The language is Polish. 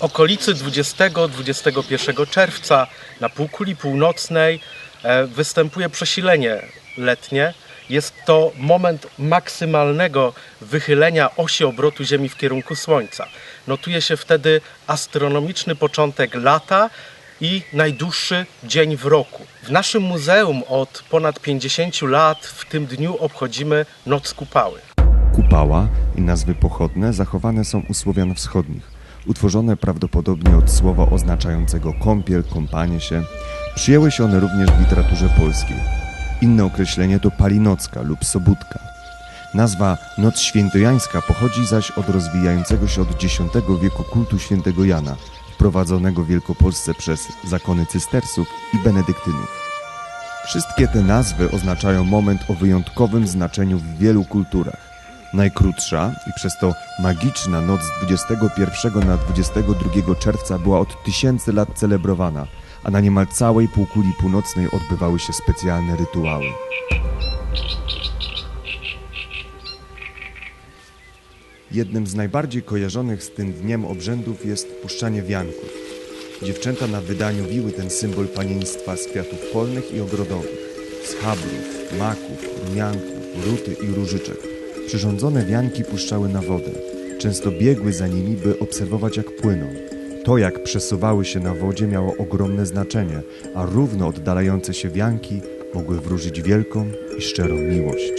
okolicy 20-21 czerwca na półkuli północnej e, występuje przesilenie letnie. Jest to moment maksymalnego wychylenia osi obrotu Ziemi w kierunku Słońca. Notuje się wtedy astronomiczny początek lata i najdłuższy dzień w roku. W naszym muzeum od ponad 50 lat w tym dniu obchodzimy Noc Kupały. Kupała i nazwy pochodne zachowane są u Słowian wschodnich, utworzone prawdopodobnie od słowa oznaczającego kąpiel, kąpanie się. Przyjęły się one również w literaturze polskiej. Inne określenie to palinocka lub sobótka. Nazwa Noc Świętojańska pochodzi zaś od rozwijającego się od X wieku kultu świętego Jana, wprowadzonego w Wielkopolsce przez zakony cystersów i benedyktynów. Wszystkie te nazwy oznaczają moment o wyjątkowym znaczeniu w wielu kulturach. Najkrótsza i przez to magiczna noc z 21 na 22 czerwca była od tysięcy lat celebrowana, a na niemal całej półkuli północnej odbywały się specjalne rytuały. Jednym z najbardziej kojarzonych z tym dniem obrzędów jest puszczanie wianków. Dziewczęta na wydaniu wiły ten symbol panieństwa z kwiatów polnych i ogrodowych, z hablów, maków, rumianków, ruty i różyczek. Przyrządzone wianki puszczały na wodę. Często biegły za nimi, by obserwować jak płyną. To, jak przesuwały się na wodzie, miało ogromne znaczenie, a równo oddalające się wianki mogły wróżyć wielką i szczerą miłość.